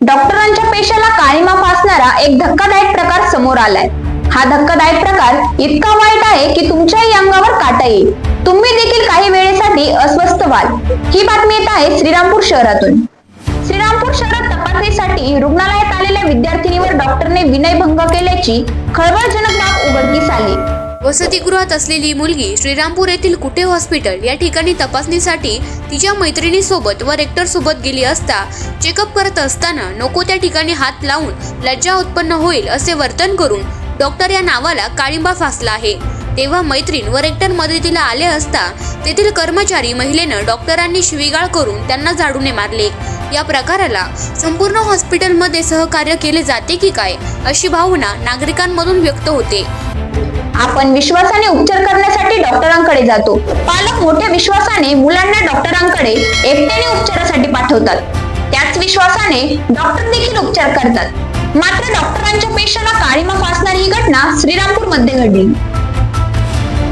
डॉक्टरांच्या पेशाला काळीमा फासणारा एक धक्कादायक प्रकार समोर आलाय. हा धक्कादायक प्रकार इतका वाईट आहे की तुमच्याही अंगावर काटा येईल. तुम्ही देखील काही वेळेसाठी अस्वस्थ व्हाल. ही बातमी येत आहे श्रीरामपूर शहरातून. श्रीरामपूर शहरात तपासणीसाठी रुग्णालयात आलेल्या विद्यार्थिनीवर डॉक्टरने विनयभंग केल्याची खळबळजनक बाब उघडकीस आली. वसतिगृहात असलेली मुलगी श्रीरामपूर येथील कुठे हॉस्पिटल या ठिकाणी तपासणीसाठी तिच्या मैत्रिणीसोबत व रेक्टर सोबत गेली असता चेकअप करत असताना नको त्या ठिकाणी हात लावून लज्जा उत्पन्न होईल असे वर्तन करून डॉक्टर या नावाला काळिंबा फासला आहे. तेव्हा मैत्रीण व रेक्टर मदतीला आले असता तेथील कर्मचारी महिलेनं डॉक्टरांनी शिवीगाळ करून त्यांना झाडूने मारले. या प्रकाराला संपूर्ण हॉस्पिटलमध्ये सहकार्य केले जाते की काय अशी भावना नागरिकांमधून व्यक्त होते. आपण विश्वासाने उपचार करण्यासाठी डॉक्टरांकडे जातो. पालक मोठ्या विश्वासाने मुलांना डॉक्टरांकडे एकट्याने उपचारासाठी पाठवतात. त्याच विश्वासाने डॉक्टर देखील उपचार करतात. मात्र डॉक्टरांच्या पेशाला काळीमा फासणारी ही घटना श्रीरामपूरमध्ये घडली.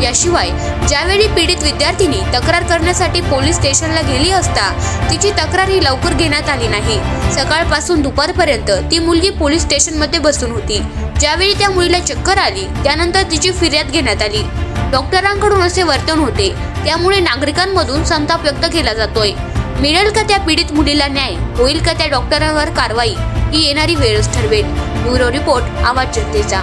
याशिवाय ज्यावेळी पीडित विद्यार्थिनी तक्रार करण्यासाठी पोलीस स्टेशनला गेली असता तिची तक्रार ही लवकर घेण्यात आली नाही. सकाळपासून दुपारपर्यंत ती मुलगी पोलीस स्टेशनमध्ये बसून होती. ज्यावेळी त्या मुलीला चक्कर आली त्यानंतर तिची फिर्याद घेण्यात आली. डॉक्टरांकडून असे वर्तन होते. त्यामुळे नागरिकांमधून संताप व्यक्त केला जातोय. मिळेल का त्या पीडित मुलीला न्याय? होईल का त्या डॉक्टरांवर कारवाई? ही येणारी वेळच ठरवेल. ब्युरो रिपोर्ट आवाज जनतेचा.